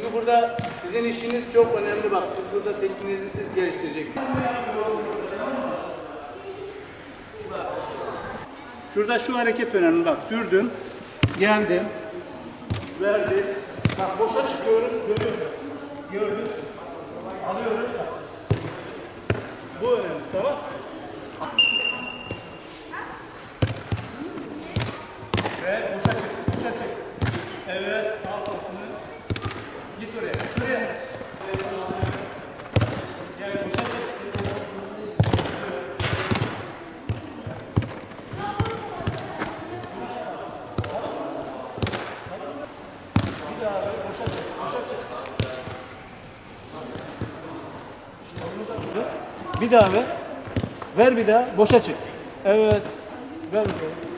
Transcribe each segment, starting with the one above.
Çünkü burada sizin işiniz çok önemli bak. Siz burada tekniğinizi siz geliştireceksiniz. Şurada şu hareket önemli bak. Sürdüm. Geldim. Verdim. Bak boşa çıkıyorum. Görüyorum. Gördüm. Alıyorum. Bu önemli. Tamam. Ve boşa çık. Boşa çık. Evet. Al pasını. Git oraya. Git oraya. Gel boşa çık. Bir daha ver. Boşa çık. Boşa çık. Bir daha ver. Ver bir daha. Boşa çık. Evet. Ver bir daha.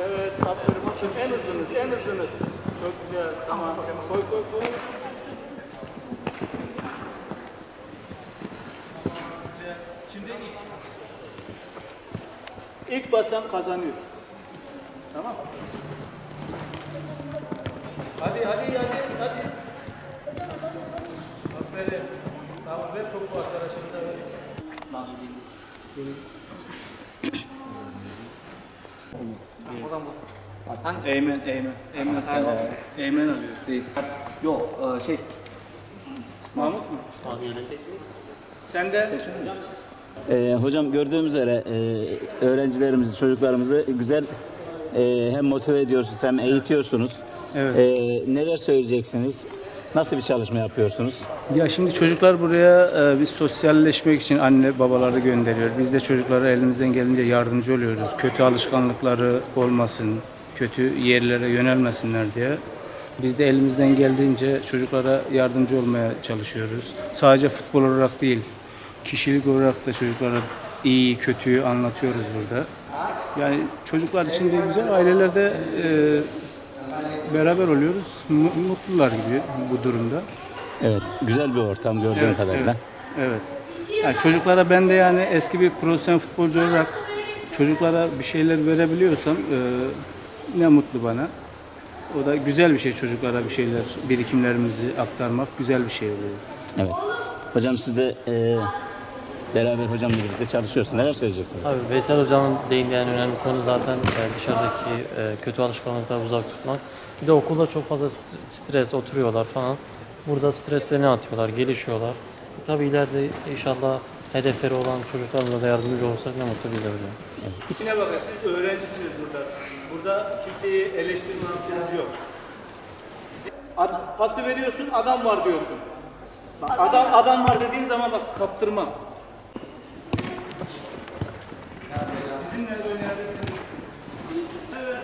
Evet, aferin. Şimdi en hızlınız, en hızlınız. Çok güzel, tamam. Koy, koy, koy. Şimdi ilk. İlk basan kazanıyor. Tamam. Hadi, hadi, hadi, hadi. Aferin. Tamam, ver topu arkadaşımıza ver. Eymen, Eymen. Eymen sen al. Eymen alıyor. Yok e, şey Mahmut mu? Sen de Ee, hocam gördüğümüz üzere e, öğrencilerimizi, çocuklarımızı güzel e, hem motive ediyorsunuz hem eğitiyorsunuz. Evet. E, neler söyleyeceksiniz? Nasıl bir çalışma yapıyorsunuz? Ya şimdi çocuklar buraya e, biz sosyalleşmek için anne babaları gönderiyor. Biz de çocuklara elimizden gelince yardımcı oluyoruz. Kötü alışkanlıkları olmasın, kötü yerlere yönelmesinler diye. Biz de elimizden geldiğince çocuklara yardımcı olmaya çalışıyoruz. Sadece futbol olarak değil, kişilik olarak da çocuklara iyi, kötüyü anlatıyoruz burada. Yani çocuklar için de güzel, ailelerde e, beraber oluyoruz. Mu- Mutlular gibi bu durumda. Evet, güzel bir ortam gördüğüm kadarıyla. Evet. evet. Yani çocuklara ben de yani eski bir profesyonel futbolcu olarak çocuklara bir şeyler verebiliyorsam e, ne mutlu bana. O da güzel bir şey çocuklara bir şeyler, birikimlerimizi aktarmak güzel bir şey oluyor. Evet. Hocam siz de e, beraber hocamla birlikte çalışıyorsunuz. Neler söyleyeceksiniz? Abi Veysel Hocam'ın değindiği en önemli konu zaten e, dışarıdaki e, kötü alışkanlıkları uzak tutmak. Bir de okulda çok fazla stres, oturuyorlar falan. Burada streslerini atıyorlar, gelişiyorlar. Tabii ileride inşallah hedefleri olan çocuklarımıza da yardımcı olursak ne mutlu bize hocam. İsine bakın siz öğrencisiniz burada. Burada kimseyi eleştirme hakkınız yok. Ad, pası veriyorsun adam var diyorsun. Bak, adam adam var dediğin zaman bak kaptırma. Bizimle oynayabilirsiniz. Evet.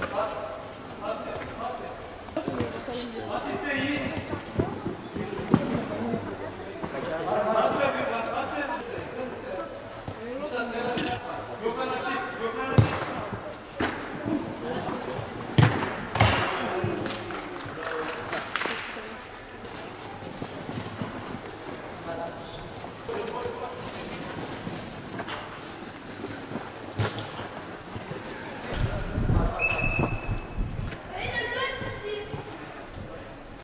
Pas, pas, pas. Asiste iyi.